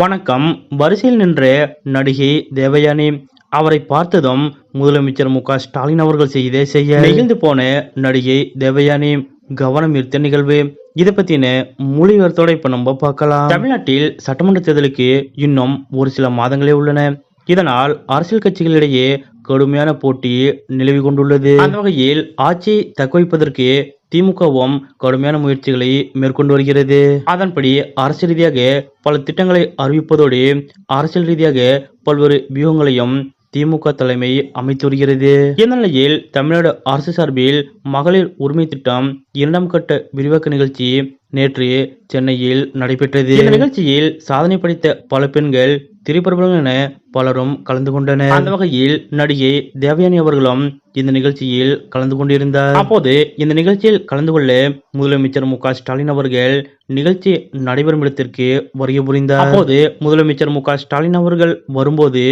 வணக்கம். வரிசையில் நின்ற நடிகை தேவயானி அவரை பார்த்ததும் முதலமைச்சர் மு ஸ்டாலின் அவர்கள் செய்த செய்ய நெகிழ்ந்து போன நடிகை தேவயானி கவனம் ஈர்த்த நிகழ்வு. இதை பத்தின மொழிவர்த்தோட இப்ப நம்ம பார்க்கலாம். தமிழ்நாட்டில் சட்டமன்ற தேர்தலுக்கு இன்னும் ஒரு சில மாதங்களே உள்ளன. இதனால் அரசியல் கட்சிகளிடையே கடுமையான போட்டி நிலவி கொண்டுள்ளது. அந்த வகையில் ஆட்சியை தக்கவைப்பதற்கு திமுகவும் கடுமையான முயற்சிகளை மேற்கொண்டு வருகிறது. அதன்படி அரசியல் ரீதியாக பல திட்டங்களை அறிவிப்பதோடு அரசியல் ரீதியாக பல்வேறு வியூகங்களையும் திமுக தலைமை அமைத்து வருகிறது. இந்த நிலையில் தமிழ்நாடு அரசு சார்பில் மகளிர் உரிமை திட்டம் இரண்டாம் கட்ட விரிவாக்க நிகழ்ச்சி நேற்று சென்னையில் நடைபெற்றது. இந்த நிகழ்ச்சியில் சாதனை படைத்த பல பெண்கள் திரைப்பிரபலங்கள் என பலரும் கலந்து கொண்டனர். அந்த வகையில் நடிகை தேவயானி அவர்களும் இந்த நிகழ்ச்சியில் கலந்து கொண்டிருந்தார். அப்போது இந்த நிகழ்ச்சியில் கலந்து கொள்ள முதலமைச்சர் மு ஸ்டாலின் அவர்கள் நிகழ்ச்சி நடைபெறும் இடத்திற்கு வருகை புரிந்தார். அப்போது முதலமைச்சர் மு ஸ்டாலின் அவர்கள் வரும்போது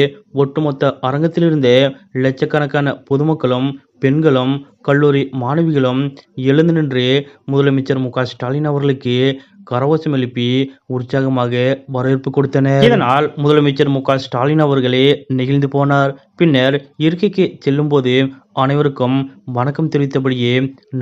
ஒட்டுமொத்த அரங்கத்தில் இருந்த லட்சக்கணக்கான பொதுமக்களும் பெண்களும் கல்லூரி மாணவிகளும் எழுந்து நின்று முதலமைச்சர் மு க ஸ்டாலின் அவர்களுக்கு கரவசம் எழுப்பி உற்சாகமாக வரவேற்பு கொடுத்தனர். இதனால் முதலமைச்சர் மு க ஸ்டாலின் அவர்களே நெகிழ்ந்து போனார். பின்னர் இருக்கைக்கு செல்லும்போது அனைவருக்கும் வணக்கம் தெரிவித்தபடியே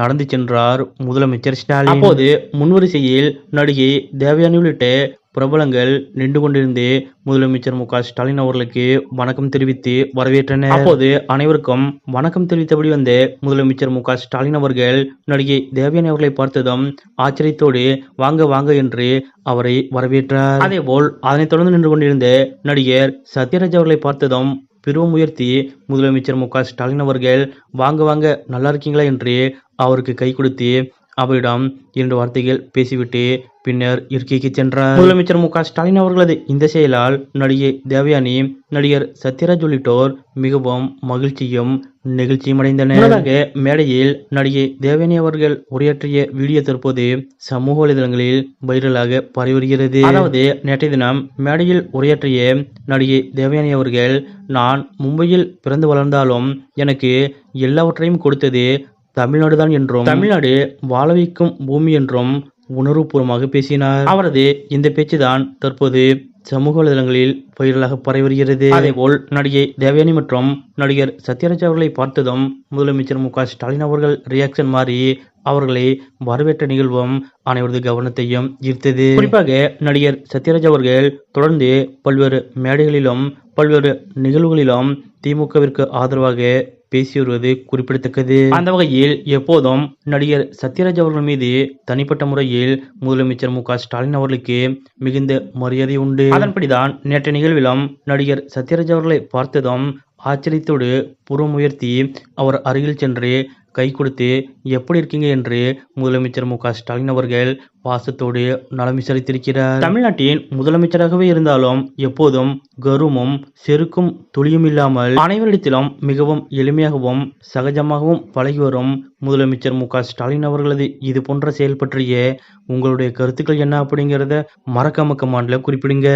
நடந்து சென்றார் முதலமைச்சர் ஸ்டாலின். அப்போது முன்வரிசையில் நடிகை தேவயானி உள்ளிட்ட பிரபலங்கள் நின்று கொண்டிருந்து முதலமைச்சர் மு க ஸ்டாலின் அவர்களுக்கு வணக்கம் தெரிவித்து வரவேற்றனர். அப்போது அனைவருக்கும் வணக்கம் தெரிவித்தபடி வந்த முதலமைச்சர் மு க ஸ்டாலின் அவர்கள் நடிகை தேவயானி அவர்களை பார்த்ததும் ஆச்சரியத்தோடு வாங்க வாங்க என்று அவரை வரவேற்றார். அதேபோல் அதனைத் தொடர்ந்து நின்று கொண்டிருந்த நடிகர் சத்யராஜ் அவர்களை பார்த்ததும் பெரும் உயர்த்தி முதலமைச்சர் மு க ஸ்டாலின் அவர்கள் வாங்க வாங்க நல்லா இருக்கீங்களா? என்று அவருக்கு கை கொடுத்து அவரிடம் இரண்டு வார்த்தைகள் பேசிவிட்டு பின்னர் இருக்கைக்கு சென்றார். முதலமைச்சர் மு ஸ்டாலின் அவர்களது இந்த செயலால் நடிகை தேவயானி நடிகர் சத்யராஜ் உள்ளிட்டோர் மிகவும் மகிழ்ச்சியும் நெகிழ்ச்சியும் அடைந்தனர். முன்னதாக மேடையில் நடிகை தேவயானி அவர்கள் உரையாற்றிய வீடியோ தற்போது சமூக வலைதளங்களில் வைரலாக பரவி வருகிறது அதாவது நேற்றைய தினம் மேடையில் உரையாற்றிய நடிகை தேவயானி அவர்கள் நான் மும்பையில் பிறந்து வளர்ந்தாலும் எனக்கு எல்லாவற்றையும் கொடுத்தது தமிழ்நாடு தான் என்றும் தமிழ்நாடு வாழ வைக்கும் பூமி என்றும் உணர்வுபூர்வமாக பேசினார். அவரது இந்த பேச்சுதான் தற்போது சமூக வலைதளங்களில் வைரலாக பரவி வருகிறது. அதேபோல் நடிகை தேவயானி மற்றும் நடிகர் சத்யராஜ் அவர்களை பார்த்ததும் முதலமைச்சர் மு க ஸ்டாலின் அவர்கள் ரியாக்ஷன் மாறி அவர்களை வரவேற்ற நிகழ்வும் அனைவரது கவனத்தையும் ஈர்த்தது. குறிப்பாக நடிகர் சத்யராஜ் அவர்கள் தொடர்ந்து பல்வேறு மேடைகளிலும் பல்வேறு நிகழ்வுகளிலும் திமுகவிற்கு ஆதரவாக பேசி வருவது குறிப்பிடத்தக்கது. அந்த வகையில் எப்போதும் நடிகர் சத்யராஜ் அவர்கள் மீது தனிப்பட்ட முறையில் முதலமைச்சர் மு க ஸ்டாலின் அவர்களுக்கு மிகுந்த மரியாதை உண்டு. அதன்படிதான் நேற்றைய நிகழ்விலும் நடிகர் சத்யராஜ் அவர்களை பார்த்ததும் ஆச்சரியத்தோடு புறம் உயர்த்தி அவர் அருகில் சென்று கை கொடுத்து எப்படி இருக்கீங்க? என்று முதலமைச்சர் மு க ஸ்டாலின் அவர்கள் பாசத்தோடு நலம் விசாரித்திருக்கிறார். தமிழ்நாட்டின் முதலமைச்சராகவே இருந்தாலும் எப்போதும் கருமும் செருக்கும் துளியும் இல்லாமல் அனைவரிடத்திலும் மிகவும் எளிமையாகவும் சகஜமாகவும் பழகி வரும் முதலமைச்சர் மு க ஸ்டாலின் அவர்களது இது போன்ற செயல் பற்றிய உங்களுடைய கருத்துக்கள் என்ன அப்படிங்கிறத மறக்காம கமாண்டில் குறிப்பிடுங்க.